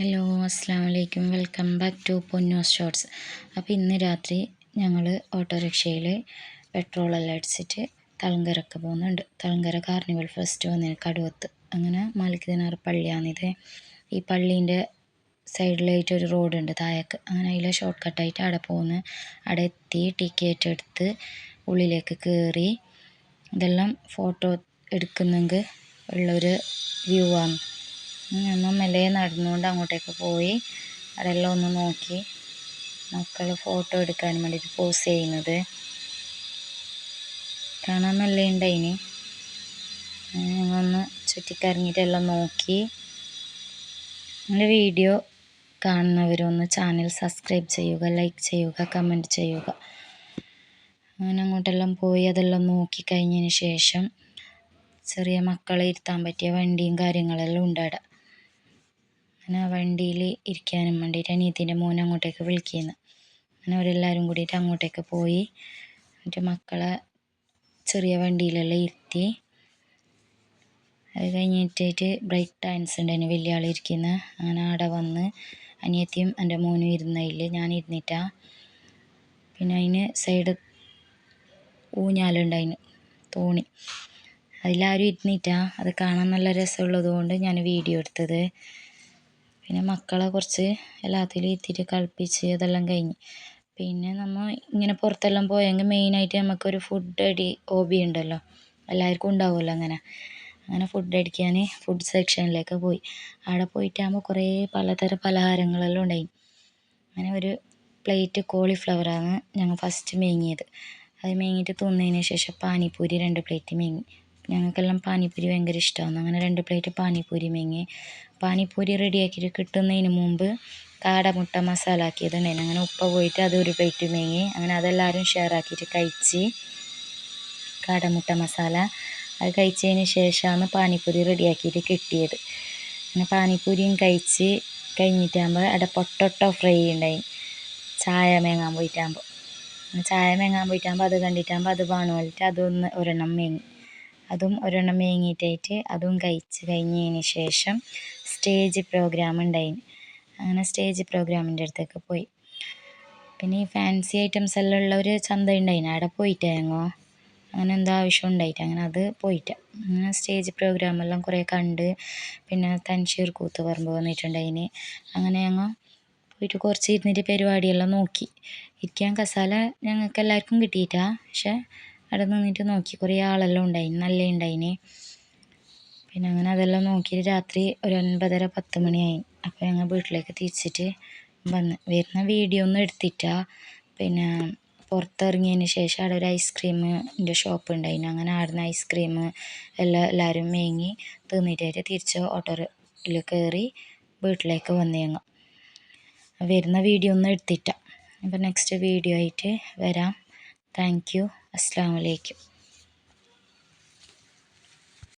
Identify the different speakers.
Speaker 1: Hello അസ്സാം വലൈക്കും welcome back to Ponnos shorts അപ്പോൾ ഇന്ന് രാത്രി ഞങ്ങൾ ഓട്ടോറിക്ഷയിൽ പെട്രോളെല്ലാം അടിച്ചിട്ട് തളങ്കരക്ക് പോകുന്നുണ്ട്. തളങ്കര കാർണിവൽ ഫെസ്റ്റ് വന്നതിന് കടുവത്ത്. അങ്ങനെ മാലിക് ദിനാർ പള്ളിയാണിത്. ഈ പള്ളീന്റെ സൈഡിലായിട്ട് ഒരു റോഡുണ്ട് താഴേക്ക്. അങ്ങനെ അതിലെ ഷോർട്ട് കട്ടായിട്ട് അവിടെ പോകുന്നു. അവിടെ എത്തി ടിക്കറ്റ് എടുത്ത് ഉള്ളിലേക്ക് കയറി ഇതെല്ലാം ഫോട്ടോ എടുക്കുന്നെങ്കിൽ ഉള്ളൊരു വ്യൂ ആണ്. നമ്മൾ മെല്ലെ നടന്നുകൊണ്ട് അങ്ങോട്ടേക്ക് പോയി. അവിടെയെല്ലാം ഒന്ന് നോക്കി. മക്കൾ ഫോട്ടോ എടുക്കാൻ വേണ്ടിയിട്ട് പോസ് ചെയ്യുന്നത്. കാണാൻ നല്ല ഉണ്ടായിന് ഞങ്ങളൊന്ന് ചുറ്റിക്കറങ്ങിയിട്ടെല്ലാം നോക്കി. എന്റെ വീഡിയോ കാണുന്നവരൊന്ന് ചാനൽ സബ്സ്ക്രൈബ് ചെയ്യുക ലൈക്ക് ചെയ്യുക കമന്റ് ചെയ്യുക. അങ്ങനെ അങ്ങോട്ടെല്ലാം പോയി അതെല്ലാം നോക്കി കഴിഞ്ഞതിന് ശേഷം ചെറിയ മക്കളെ ഇരുത്താൻ പറ്റിയ വണ്ടിയും കാര്യങ്ങളെല്ലാം ഉണ്ട് അവിടെ. അങ്ങനെ വണ്ടിയിൽ ഇരിക്കാനും വേണ്ടിയിട്ട് അനിയത്തിന്റെ മോൻ അങ്ങോട്ടേക്ക് വിളിക്കുന്നു. അങ്ങനെ അവരെല്ലാവരും കൂടിയിട്ട് അങ്ങോട്ടേക്ക് പോയി. എന്നിട്ട് മക്കളെ ചെറിയ വണ്ടിയിലെല്ലാം ഇരുത്തി. അത് കഴിഞ്ഞിട്ടായിട്ട് ബ്രേക്ക് ഡാൻസ് ഉണ്ടായിരുന്നു വലിയ ആൾ ഇരിക്കുന്ന. അങ്ങനെ അവിടെ വന്ന് അനിയത്തിയും എന്റെ മോനും ഇരുന്നതിൽ ഞാൻ ഇരുന്നിട്ടാ. പിന്നെ അതിന് സൈഡ് ഊഞ്ഞാലുണ്ടായിന് തോണി. അതിലാരും ഇരുന്നിട്ടാ. അത് കാണാൻ നല്ല രസമുള്ളതുകൊണ്ട് ഞാൻ വീഡിയോ എടുത്തത്. പിന്നെ മക്കളെ കുറച്ച് എല്ലാത്തിലും ഇരുത്തിയിട്ട് കളിപ്പിച്ച് അതെല്ലാം കഴിഞ്ഞ്. പിന്നെ നമ്മൾ ഇങ്ങനെ പുറത്തെല്ലാം പോയെങ്കിൽ മെയിനായിട്ട് നമുക്കൊരു ഫുഡ് അടി ഹോബി ഉണ്ടല്ലോ. എല്ലാവർക്കും ഉണ്ടാവുമല്ലോ അങ്ങനെ. അങ്ങനെ ഫുഡ് അടിക്കാൻ ഫുഡ് സെക്ഷനിലേക്ക് പോയി. അവിടെ പോയിട്ടാകുമ്പോൾ കുറേ പലതരം പലഹാരങ്ങളെല്ലാം ഉണ്ടായി. അങ്ങനെ ഒരു പ്ലേറ്റ് കോളിഫ്ലവറാണ് ഞങ്ങൾ ഫസ്റ്റ് മേങ്ങിയത്. അത് മേങ്ങിയിട്ട് തിന്നതിന് ശേഷം പാനിപ്പൂരി രണ്ട് പ്ലേറ്റ് മേങ്ങി. ഞങ്ങൾക്കെല്ലാം പാനിപ്പൂരി ഭയങ്കര ഇഷ്ടമാണ് അങ്ങനെ രണ്ട് പ്ലേറ്റ് പാനിപ്പൂരി മേങ്ങി. പാനിപ്പൂരി റെഡിയാക്കിയിട്ട് കിട്ടുന്നതിന് മുമ്പ് കാടമുട്ട മസാല ആക്കിയതുണ്ടായിരുന്നു. അങ്ങനെ ഉപ്പ പോയിട്ട് അത് ഒരു പ്ലേറ്റ് മേങ്ങി. അങ്ങനെ അതെല്ലാവരും ഷെയർ ആക്കിയിട്ട് കഴിച്ച് കാടമുട്ട മസാല അത് കഴിച്ചതിന് ശേഷമാണ് പാനിപ്പൂരി റെഡിയാക്കിയിട്ട് കിട്ടിയത്. അങ്ങനെ പാനിപ്പൂരിയും കഴിച്ച് കഴിഞ്ഞിട്ടാകുമ്പോൾ അവിടെ പൊട്ടൊട്ടോ ഫ്രൈ ഉണ്ടായി. ചായ മേങ്ങാൻ പോയിട്ടാകുമ്പോൾ. ചായ മേങ്ങാൻ പോയിട്ടാകുമ്പോൾ അത് കണ്ടിട്ടാകുമ്പോൾ അത് വേണമല്ലിട്ട് അതൊന്ന് ഒരെണ്ണം മേങ്ങി. അതും ഒരെണ്ണം മേങ്ങിയിട്ടായിട്ട് അതും കഴിച്ച് കഴിഞ്ഞതിന് ശേഷം സ്റ്റേജ് പ്രോഗ്രാം ഉണ്ടായി. അങ്ങനെ സ്റ്റേജ് പ്രോഗ്രാമിന്റെ അടുത്തേക്ക് പോയി. പിന്നെ ഈ ഫാൻസി ഐറ്റംസ് എല്ലാം ഉള്ള ഒരു ചന്ത ഉണ്ടായിന്. അവിടെ പോയിട്ടേ അങ്ങനെ എന്തോ ആവശ്യം ഉണ്ടായിട്ട് അങ്ങനെ അത് പോയിട്ട്. അങ്ങനെ സ്റ്റേജ് പ്രോഗ്രാമെല്ലാം കുറേ കണ്ട് പിന്നെ തൻഷീർ കൂത്ത് പറമ്പ് വന്നിട്ടുണ്ടായിന്. അങ്ങനെ ഞങ്ങൾ പോയിട്ട് കുറച്ച് ഇരുന്നിട്ട് പരിപാടിയെല്ലാം നോക്കി. ഇരിക്കാൻ കസാല ഞങ്ങൾക്ക് എല്ലാവർക്കും കിട്ടിയിട്ടാ? പക്ഷേ അവിടെ നിന്നിട്ട് നോക്കി. കുറേ ആളെല്ലാം ഉണ്ടായിന്. നല്ല ഉണ്ടായിന്. പിന്നെ അങ്ങനെ അതെല്ലാം നോക്കിയിട്ട് രാത്രി ഒരു ഒൻപതര പത്ത് മണിയായി അപ്പോൾ ഞങ്ങൾ വീട്ടിലേക്ക് തിരിച്ചിട്ട് വന്ന്. വരുന്ന വീഡിയോ ഒന്നും എടുത്തിട്ടാ. പിന്നെ പുറത്തിറങ്ങിയതിന് ശേഷം അവിടെ ഒരു ഐസ്ക്രീമിന്റെ ഷോപ്പ് ഉണ്ടായിന്. അങ്ങനെ ആടുന്ന ഐസ്ക്രീം എല്ലാം എല്ലാവരും മേങ്ങി തിന്നിട്ടായിട്ട് തിരിച്ച് ഓട്ടോയിൽ കയറി വീട്ടിലേക്ക് വന്ന് ഞങ്ങൾ വരുന്ന വീഡിയോ ഒന്നും എടുത്തിട്ട. അപ്പോൾ നെക്സ്റ്റ് വീഡിയോ ആയിട്ട് വരാം. താങ്ക് അസ്സാം വലൈക്കും